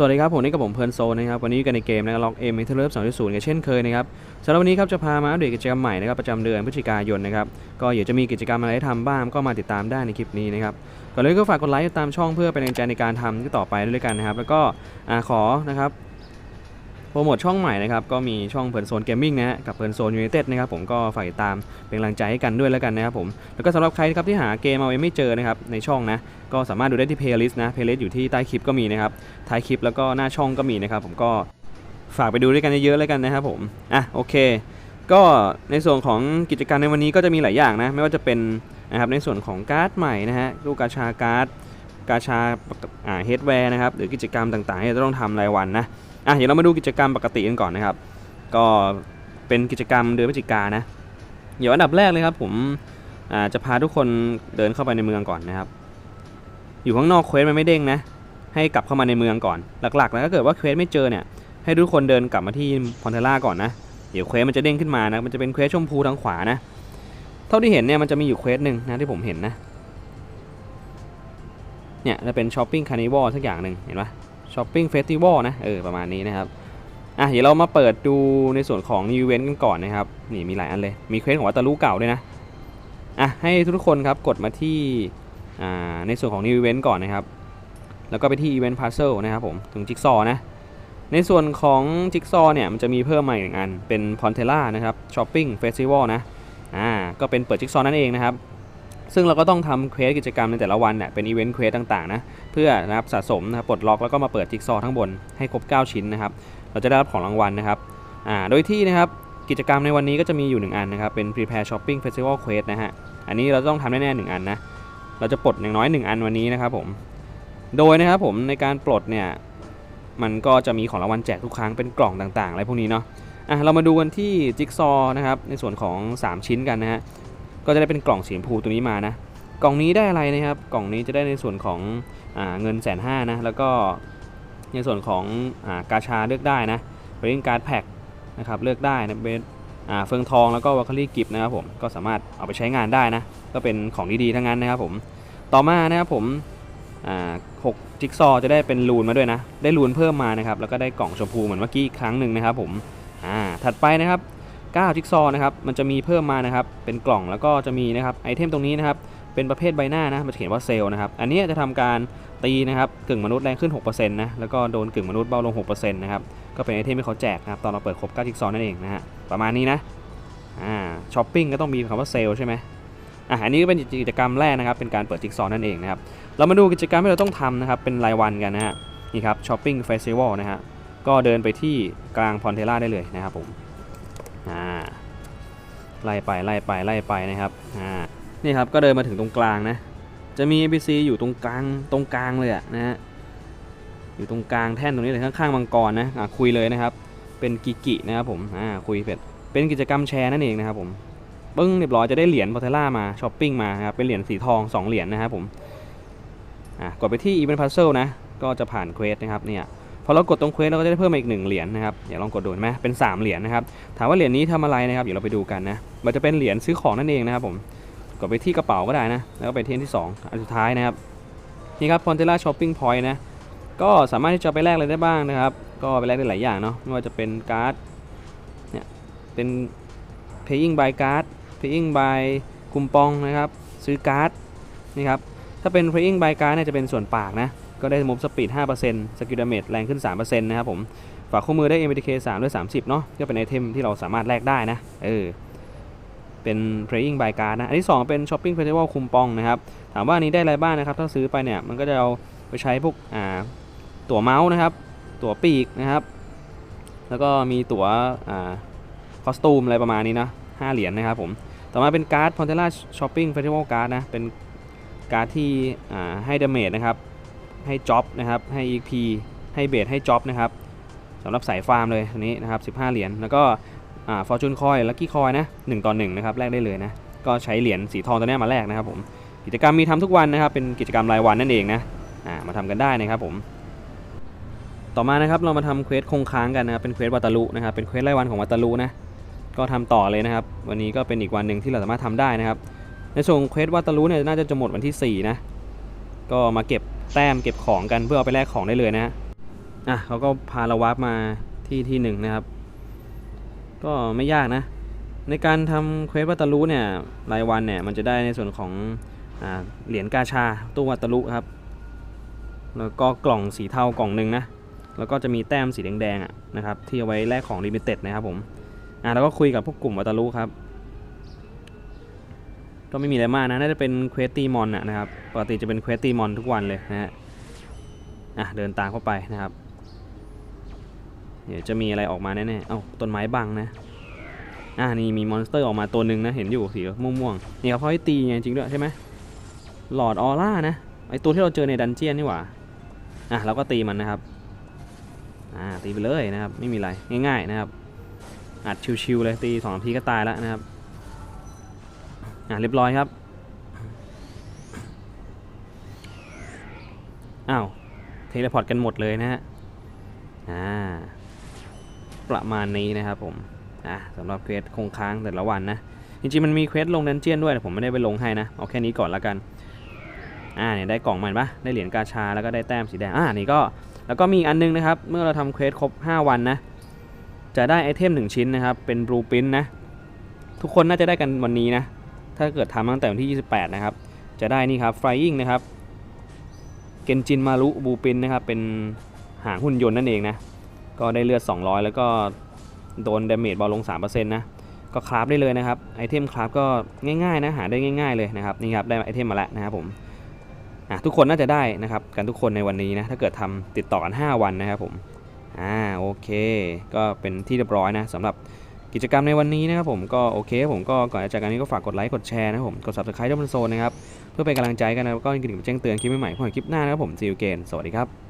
สวัสดีครับผมนี่กับผมเพลินโซนนะครับวันนี้อยู่กันในเกมนะครับล็อกเอ็มเมทัลเลิฟสองจุดศูนย์กันเช่นเคยนะครับสำหรับวันนี้ครับจะพามาอัปเดตกิจกรรมใหม่นะครับประจำเดือนพฤศจิกายนนะครับก็เดี๋ยวจะมีกิจกรรมอะไรให้ทำบ้างก็มาติดตามได้ในคลิปนี้นะครับก่อนเลยก็ฝากกดไลค์ติดตามช่องเพื่อเป็นแรงใจในการทำที่ต่อไปด้วยกันนะครับแล้วก็อขอนะครับ โปรโมทช่องใหม่นะครับ ก็มีช่องเพลินโซนเกมมิ่งนะฮะกับเพลินโซนยูไนเต็ดนะครับผมก็ฝากติดตามเป็นกำลังใจให้กันด้วยแล้วกันนะครับผม แล้วก็สำหรับใครนะครับที่หาเกมเอาไว้ไม่เจอนะครับในช่องนะ ก็สามารถดูได้ที่เพลย์ลิสต์นะเพลย์ลิสต์อยู่ที่ใต้คลิปก็มีนะครับท้ายคลิปแล้วก็หน้าช่องก็มีนะครับผมก็ฝากไปดูด้วยกันเยอะๆแล้วกันนะครับผมอะโอเค ก็ในส่วนของกิจกรรมในวันนี้ก็จะมีหลายอย่างนะไม่ว่าจะเป็นนะครับในส่วนของการ์ดใหม่นะฮะลูกกาชาการ์ดกาชาอ่าเฮดแวร์นะครับหรือกิจกรรมต่างๆที่จะต้องทำรายวันนะอะเดี๋ยวเรามาดูกิจกรรมปกติกันก่อนนะครับ ก็เป็นกิจกรรมเดือนพฤศจิกานะ เดี๋ยวอันดับแรกเลยครับ ผมจะพาทุกคนเดินเข้าไปในเมืองก่อนนะครับ อยู่ข้างนอกเควสมันไม่เด้งนะ ให้กลับเข้ามาในเมืองก่อน หลักๆแล้วถ้าเกิดว่าเควสไม่เจอเนี่ย ให้ทุกคนเดินกลับมาที่พอนเทล่าก่อนนะ เดี๋ยวเควสมันจะเด้งขึ้นมานะ มันจะเป็นเควสชมพูทางขวานะ เท่าที่เห็นเนี่ยมันจะมีอยู่เควสหนึ่งนะที่ผมเห็นนะ เนี่ยจะเป็นช้อปปิ้งคาร์นิวัลสักอย่างหนึ่งเห็นปะ ช้อปปิ้งเฟสติวัลนะ เออ ประมาณนี้นะครับ อะ เดี๋ยวเรามาเปิดดูในส่วนของนิวเวนกันก่อนนะครับ นี่มีหลายอันเลย มีเควสของวัตตาลูเก่าด้วยนะ อะ ให้ทุกคนครับกดมาที่ อ่า ในส่วนของ New Event ก่อนนะครับ แล้วก็ไปที่ Event Puzzle นะครับผม ถึงจิ๊กซอนะ ในส่วนของจิ๊กซอเนี่ยมันจะมีเพิ่มมาอีกหนึ่งอัน เป็น p o n t e l a นะครับ Shopping Festival นะ อ่า ก็เป็นเปิดจิ๊กซอนั่นเองนะครับ ซึ่งเราก็ต้องทำเควสกิจกรรมในแต่ละวันเนี่ยเป็นอีเวนต์เควสต่างๆนะเพื่อนะครับสะสมนะครับปลดล็อกแล้วก็มาเปิดจิ๊กซอทั้งบนให้ครบ 9 ชิ้นนะครับเราจะได้รับของรางวัลนะครับอ่าโดยที่นะครับกิจกรรมในวันนี้ก็จะมีอยู่หนึ่งอันนะครับเป็น Prepare Shopping Festival Quest นะฮะอันนี้เราต้องทำแน่ๆหนึ่งอันนะเราจะปลดอย่างน้อย 1 อันวันนี้นะครับผมโดยนะครับผมในการปลดเนี่ยมันก็จะมีของรางวัลแจกทุกครั้งเป็นกล่องต่างๆอะไรพวกนี้เนาะอะเรามาดูกันที่จิ๊กซอนะครับในส่วนของ 3 ชิ้นกันนะฮะ ก็จะได้เป็นกล่องสีชมพูตัวนี้มานะ กล่องนี้ได้อะไรนะครับ กล่องนี้จะได้ในส่วนของอเงินแสนห้านะ แล้วก็ในส่วนของอากาชาเลือกได้นะเรนการ์ดแพ็กนะครับเลือกได้นะเป็นเฟืองทองแล้วก็วัคคลี่กิฟนะครับผมก็สามารถเอาไปใช้งานได้นะ ก็เป็นของดีๆทั้งนั้นนะครับผมต่อมานะครับผมหกจิ๊กซอว์จะได้เป็นรูนมาด้วยนะ ได้รูนเพิ่มมานะครับ แล้วก็ได้กล่องชมพูเหมือนเมื่อกี้อีกครั้งหนึ่งนะครับผม อ่า ถัดไปนะครับ 9จิ๊กซอว์นะครับมันจะมีเพิ่มมานะครับเป็นกล่องแล้วก็จะมีนะครับไอเทมตรงนี้นะครับเป็นประเภทใบหน้านะมันจะเขียนว่าเซลล์นะครับอันนี้จะทำการตีนะครับกึ่งมนุษย์แรงขึ้น6%นะแล้วก็โดนกึ่งมนุษย์เบาลง6%นะครับก็เป็นไอเทมที่เขาแจกนะครับตอนเราเปิดครบ9จิ๊กซอว์นั่นเองนะฮะประมาณนี้นะอ่าช้อปปิ้งก็ต้องมีคำว่าเซลล์ใช่ไหมอะอันนี้ก็เป็นกิจกรรมแรกนะครับเป็นการเปิดจิ๊กซอว์นั่นเองนะครับเรามาดูกิจกรรมที่เราต้องทำนะครับเป็นรายวันกันนะฮะนี่ครับช้อปปิ้งเฟสติวัลนะฮะก็เดินไปที่กลางพอนเทล่าได้เลยนะครับผม อ่าไล่ไปไล่ไปไล่ไปนะครับอ่านี่ครับก็เดินมาถึงตรงกลางนะจะมี NPC อยู่ตรงกลางตรงกลางเลยอะนะฮะอยู่ตรงกลางแท่นตรงนี้เลยข้างๆมังกรนะอะคุยเลยนะครับ เป็นกิกินะครับผมอ่าคุยเป็ดเป็นกิจกรรมแชร์นั่นเองนะครับผมปึ้งเรียบร้อยจะได้เหรียญพอเทล่ามาช้อปปิ้งมาครับเป็นเหรียญสีทอง 2 เหรียญนะครับผมอะกดไปที่ Event Puzzle นะก็จะผ่านเควสนะครับเนี่ย พอเรากดตรงเควสเราก็จะได้เพิ่มมาอีกหนึ่งเหรียญนะครับเดี๋ยวลองกดดูไหมเป็น 3 เหรียญนะครับถามว่าเหรียญนี้ทำอะไรนะครับเดี๋ยวเราไปดูกันนะมันจะเป็นเหรียญซื้อของนั่นเองนะครับผมกดไปที่กระเป๋าก็ได้นะแล้วก็ไปที่อันที่ 2 อันสุดท้ายนะครับนี่ครับ Pontella Shopping Point นะก็สามารถที่จะไปแลกอะไรได้บ้างนะครับ ก็ไปแลกได้หลายอย่างเนาะไม่ว่าจะเป็นการ์ดเนี่ยเป็น Paying by Card Paying by คูปองนะครับ ซื้อการ์ดนี่ครับถ้าเป็น Paying by Card เนี่ยจะเป็นส่วนปากนะ ก็ได้มุมสปีด5%สกิลดาเมจแรงขึ้น 3%นะครับผม ฝากคู่มือได้ MBTK 3ด้วย 30 เนาะก็เป็นไอเทมที่เราสามารถแลกได้นะ เออ เป็น playing by card นะ อันที่ 2 เป็น shopping festival คุมปองนะครับ ถามว่าอันนี้ได้อะไรบ้างนะครับ ถ้าซื้อไปเนี่ย มันก็จะเอาไปใช้พวก อ่า ตั๋วเมาส์นะครับ ตั๋วปีกนะครับ แล้วก็มีตั๋ว อ่า คอสตูมอะไรประมาณนี้นะ5เหรียญนะครับผม ต่อมาเป็นการ์ด Pontella Shopping Festival Card นะ เป็นการ์ดที่ให้ดาเมจนะครับ ให้จ็อบนะครับให้ EP ให้เบสให้จ็อบนะครับสำหรับสายฟาร์มเลยอันนี้นะครับ 15 เหรียญแล้วก็ฟอ่า Fortune Coin Lucky Coin นะ1ต่อ1นะครับแลกได้เลยนะก็ใช้เหรียญสีทองตัวนี้มาแลกนะครับผมกิจกรรมมีทำทุกวันนะครับ เป็นกิจกรรมรายวันนั่นเองนะมาทำกันได้นะครับผมต่อมานะครับเรามาทำเควสคงค้างกันนะครับเป็นเควสวัตารุนะครับเป็นเควสรายวันของวัตารุนะก็ทำต่อเลยนะครับ วันนี้ก็เป็นอีกวันหนึ่งที่เราสามารถทำได้นะครับในส่วนเควสวัตารุเนี่ยน่าจะจะหมดวันที่4นะก็มาเก็บ แต้มเก็บของกันเพื่อเอาไปแลกของได้เลยนะฮะอะเขาก็พาเราวาร์ปมาที่ที่หนึ่งนะครับ ก็ไม่ยากนะ ในการทำเควสวัตตารุเนี่ยรายวันเนี่ยมันจะได้ในส่วนของอเหรียญกาชาตู้วัตตารุครับ แล้วก็กล่องสีเทากล่องหนึ่งนะ แล้วก็จะมีแต้มสีแดงๆอะนะครับที่เอาไว้แลกของลิมิเต็ดนะครับผมอ่าแล้วก็คุยกับพวกกลุ่มวัตตารุครับ ก็ไม่มีอะไรมากนะ น่าจะเป็นเควสตีมอนะนะครับ ปกติจะเป็นเควสตีมอนทุกวันเลยนะฮะ อะเดินตามเข้าไปนะครับ เดี๋ยวจะมีอะไรออกมาแน่ๆ เอ้าต้นไม้บังนะ อ่านี่มีมอนสเตอร์ออกมาตัวหนึ่งนะ เห็นอยู่สีม่วงๆ นี่ครับเขาให้ตีไงจริงด้วยใช่ไหมหลอดออร่านะ ไอตัวที่เราเจอในดันเจียนนี่หว่า อะเราก็ตีมันนะครับ อ่าตีไปเลยนะครับ ไม่มีอะไรง่าย ๆนะครับ อัดชิวๆเลยตีสองนาทีก็ตายแล้วนะครับ อ่าเรียบร้อยครับอ้าวเทเลพอร์ตกันหมดเลยนะฮะอ่าประมาณนี้นะครับผมอะสำหรับเควสคงค้างแต่ละวันนะจริงๆมันมีเควสลงดันเจียนด้วยแต่ผมไม่ได้ไปลงให้นะเอาแค่นี้ก่อนละกันอ่าเนี่ยได้กล่องมันปะได้เหรียญกาชาแล้วก็ได้แต้มสีแดงอ่านี่ก็แล้วก็มีอันนึงนะครับ เมื่อเราทำเควสครบ 5 วันนะ จะได้ไอเทม 1 ชิ้นนะครับ เป็นบลูปรินนะ ทุกคนน่าจะได้กันวันนี้นะ ถ้าเกิดทำตั้งแต่วันที่ 28 นะครับ จะได้นี่ครับ Flying นะครับ เกนจินมารุบูปินนะครับ เป็นหางหุ่นยนต์นั่นเองนะ ก็ได้เลือด 200 แล้วก็โดนดาเมจเบาลง 3%นะ ก็คราฟได้เลยนะครับ ไอเทมคราฟก็ง่ายๆนะ หาได้ง่ายๆเลยนะครับ นี่ครับ ได้ไอเทมมาแล้วนะครับผมอะทุกคนน่าจะได้นะครับ กันทุกคนในวันนี้นะ ถ้าเกิดทำติดต่อกัน 5 วันนะครับผม อ่า โอเค ก็เป็นที่เรียบร้อยนะสำหรับ กิจกรรมในวันนี้นะครับผมก็โอเคผมก็ก่อนจะจากกันนี้ก็ฝากกดไลค์กดแชร์นะครับผมกด subscribe ด้วยบนโซนนะครับเพื่อเป็นกำลังใจกันนะแล้วก็กระดิ่งแจ้งเตือนคลิปใหม่ๆของคลิปหน้านะครับผมซีอูเกนสวัสดีครับ